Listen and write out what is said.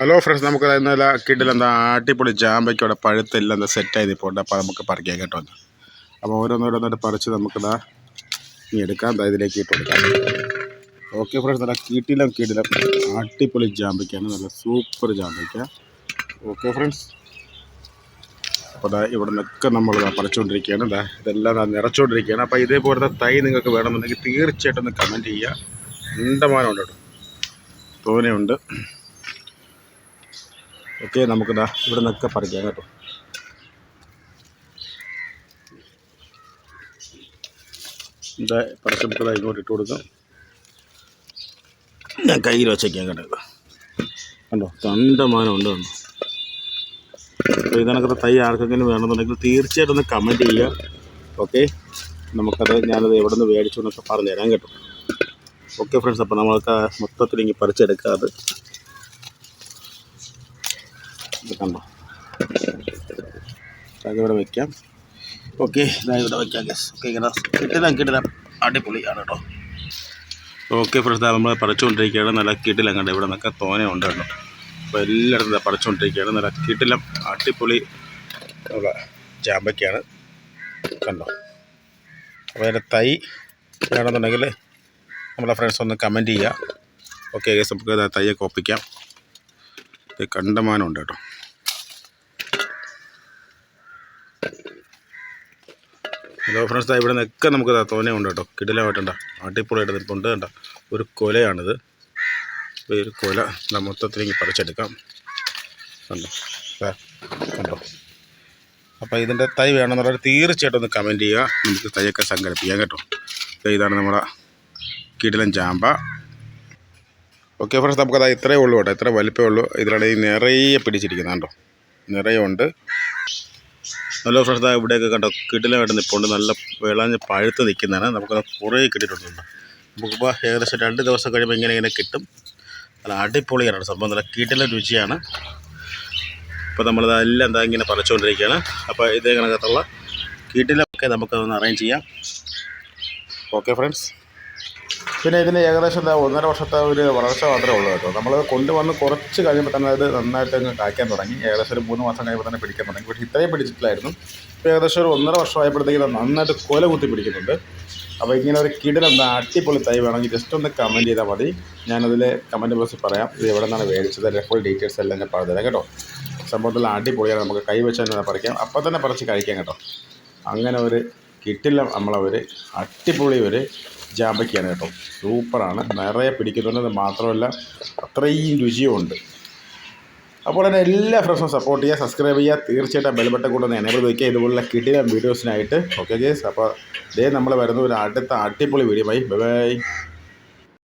Hello friends നമുക്ക് ഇന്നലെ കിട്ടില്ല എന്താ ആട്ടിപ്പൊളി ജാമ്പയ്ക്ക് അവിടെ പഴുത്തെല്ലാം എന്താ സെറ്റായി നിൽപ്പുണ്ട് അപ്പോൾ നമുക്ക് പറിക്കാൻ കേട്ടോ. അപ്പോൾ ഓരോന്നോരോന്നോട്ട് പറിച്ച് നമുക്കിതാ ഇനി എടുക്കാം. എന്താ ഇതിലേക്ക് ഇട്ട് കൊടുക്കാം. ഓക്കെ ഫ്രണ്ട്സ് നല്ല കീട്ടിലും കീട്ടിലും ആട്ടിപ്പൊളി ജാമ്പയ്ക്കാണ്. നല്ല സൂപ്പർ ജാമ്പയ്ക്ക. ഓക്കെ ഫ്രണ്ട്സ് അപ്പോൾ അതാ ഇവിടെ നിന്നൊക്കെ നമ്മൾ പറിച്ചുകൊണ്ടിരിക്കുകയാണ് ദാ ഇതെല്ലാം നിറച്ചുകൊണ്ടിരിക്കുകയാണ് അപ്പോൾ ഇതേപോലത്തെ തൈ നിങ്ങൾക്ക് വേണമെന്നുണ്ടെങ്കിൽ തീർച്ചയായിട്ടും ഒന്ന് കമന്റ് ചെയ്യുക. ഉണ്ടമാനമുണ്ട് കേട്ടോ തോനെയുണ്ട്. ഓക്കെ നമുക്ക് ഇവിടെ നിന്നൊക്കെ പറിക്കാം കേട്ടോ. ഇതാ നമുക്ക് ഇങ്ങോട്ട് ഇട്ട് കൊടുക്കാം. ഞാൻ കയ്യിൽ വെച്ചേക്കാം കേട്ടോ കണ്ടോ കണ്ടോ മാനം ഉണ്ട് കണ്ടോ. അപ്പോൾ തൈ ആർക്കെങ്കിലും വേണമെന്നുണ്ടെങ്കിൽ തീർച്ചയായിട്ടും ഒന്ന് കമന്റ് ചെയ്യുക. ഓക്കെ നമുക്കത് ഞാനത് എവിടെ നിന്ന് മേടിച്ചു എന്നൊക്കെ പറഞ്ഞു തരാം കേട്ടോ. ഓക്കെ ഫ്രണ്ട്സ് അപ്പോൾ നമ്മൾക്ക് മൊത്തത്തിൽ ഇങ്ങനെ പറിച്ചെടുക്കാം അത്. ഇത് കണ്ടോ അതിവിടെ ഇവിടെ വെക്കാം. ഓക്കെ ഇവിടെ വെക്കാം ഗ്യാസ് ഓക്കെ ഇങ്ങനെ കിട്ടില്ല കിട്ടില്ല അടിപൊളിയാണ് കേട്ടോ. ഓക്കെ ഫ്രണ്ട്സ് നമ്മൾ പറിച്ചുകൊണ്ടിരിക്കുകയാണ് നല്ല കിട്ടില്ല കണ്ടോ? ഇവിടെ നിന്നൊക്കെ തോനെ ഉണ്ട് കേട്ടോ അപ്പോൾ എല്ലായിടത്തും പറിച്ചുകൊണ്ടിരിക്കുകയാണ് നല്ല കിട്ടില്ല അടിപൊളി ഉള്ള ജാമ്പയ്ക്കാണ് കണ്ടോ? അപ്പോൾ അതിന്റെ തൈ വേണമെന്നുണ്ടെങ്കിൽ നമ്മളെ ഫ്രണ്ട്സ് ഒന്ന് കമന്റ് ചെയ്യുക. ഓക്കെ ഗസ് നമുക്ക് തയ്യൊക്കെ ഒപ്പിക്കാം കണ്ടമാനം ഉണ്ട് കേട്ടോ. ഹലോ ഫ്രണ്ട്സ് ഇവിടെ നിന്നൊക്കെ നമുക്ക് തോനെ ഉണ്ട് കേട്ടോ. കിടിലമായിട്ടുണ്ട അടിപൊളിയായിട്ട് നിൽപ്പുണ്ട് കണ്ടോ. ഒരു കൊലയാണിത്. ഒരു കൊല മൊത്തത്തിലേക്ക് പറിച്ചെടുക്കാം. കണ്ടോ? കണ്ടോ? അപ്പോൾ ഇതിന്റെ തൈ വേണമെന്നുള്ളവർ തീർച്ചയായിട്ടും ഒന്ന് കമന്റ് ചെയ്യുക. നമുക്ക് തൈയൊക്കെ സംഘടിപ്പിക്കാം കേട്ടോ. ഇതാണ് നമ്മുടെ കിടിലൻ ചാമ്പ ഓക്കെ ഫ്രണ്ട്സ് നമുക്കത് ഇത്രയേ ഉള്ളൂ കേട്ടോ. ഇത്ര വലിപ്പമേ ഉള്ളൂ. ഇതിലാണെങ്കിൽ നിറയെ പിടിച്ചിരിക്കുന്നത് കേട്ടോ നിറയെ ഉണ്ട്. ഹലോ ഫ്രഷ് ഇവിടെയൊക്കെ കണ്ടോ? കിടിലമായിട്ട് നിൽപ്പുണ്ട് നല്ല വിളഞ്ഞ് പഴുത്ത് നിൽക്കുന്നതാണ്. നമുക്ക് കുറേ കിട്ടിയിട്ടുണ്ട്. നമുക്കിപ്പോൾ ഏകദേശം രണ്ട് ദിവസം കഴിയുമ്പോൾ ഇങ്ങനെ ഇങ്ങനെ കിട്ടും. നല്ല അടിപൊളിയാണ് സംഭവം. നല്ല കിടില രുചിയാണ്. അപ്പോൾ നമ്മളതെല്ലാം എന്താ ഇങ്ങനെ പറിച്ചുകൊണ്ടിരിക്കുകയാണ്. അപ്പോൾ ഇതേ കണക്കത്തുള്ള കിടിലൊക്കെ നമുക്കതൊന്ന് അറേഞ്ച് ചെയ്യാം. ഓക്കെ ഫ്രണ്ട്സ് പിന്നെ ഇതിന് ഏകദേശം എന്താ ഒന്നര വർഷത്തെ ഒരു വളർച്ച മാത്രമേ ഉള്ളൂ കേട്ടോ. നമ്മൾ കൊണ്ടുവന്ന് കുറച്ച് കഴിയുമ്പോൾ തന്നെ അത് നന്നായിട്ട് അങ്ങ് കായ്ക്കാൻ തുടങ്ങി. ഏകദേശം ഒരു മൂന്ന് മാസം കഴിയുമ്പോൾ തന്നെ പിടിക്കാൻ തുടങ്ങി. പക്ഷേ ഇത്രയും പിടിച്ചിട്ടില്ലായിരുന്നു. ഇപ്പോൾ ഏകദേശം ഒരു ഒന്നര വർഷമായപ്പോഴത്തേക്ക് നന്നായിട്ട് കൊല കുത്തി പിടിക്കുന്നുണ്ട്. അപ്പോൾ ഇങ്ങനെ ഒരു കിടിലെന്താ അടിപൊളി തൈ വേണമെങ്കിൽ ജസ്റ്റ് ഒന്ന് കമന്റ് ചെയ്താൽ മതി. ഞാനതിൽ കമന്റ് ബോക്സിൽ പറയാം. ഇത് എവിടെ നിന്നാണ് മേടിച്ചത്? അതിന്റെ ഫുൾ ഡീറ്റെയിൽസ് എല്ലാം ഞാൻ പറഞ്ഞുതരാം കേട്ടോ. സംഭവത്തിൽ അടിപൊളിയാണ്. നമുക്ക് കൈ വെച്ച് തന്നെ പറിക്കാം. അപ്പോൾ തന്നെ പറിച്ച് കഴിക്കാം കേട്ടോ. അങ്ങനെ ഒരു കിട്ടില്ല നമ്മളവർ അടിപൊളി ഒരു ജാമ്പയ്ക്കാണ് കേട്ടോ. സൂപ്പറാണ്. നിറയെ പിടിക്കുന്നുണ്ട് മാത്രമല്ല അത്രയും രുചിയുമുണ്ട്. അപ്പോൾ തന്നെ എല്ലാ ഫ്രണ്ട്സും സപ്പോർട്ട് ചെയ്യുക സബ്സ്ക്രൈബ് ചെയ്യുക. തീർച്ചയായിട്ടും ബെൽബട്ടൻ കൂടെ ഒന്ന് എനേബിൾ വയ്ക്കുക ഇതുപോലുള്ള കിട്ടിയ വീഡിയോസിനായിട്ട് ഓക്കെ ഗേസ് അപ്പോൾ ഇതേ നമ്മൾ വരുന്ന ഒരു അടുത്ത അടിപൊളി വീഡിയോ ബൈ ബൈ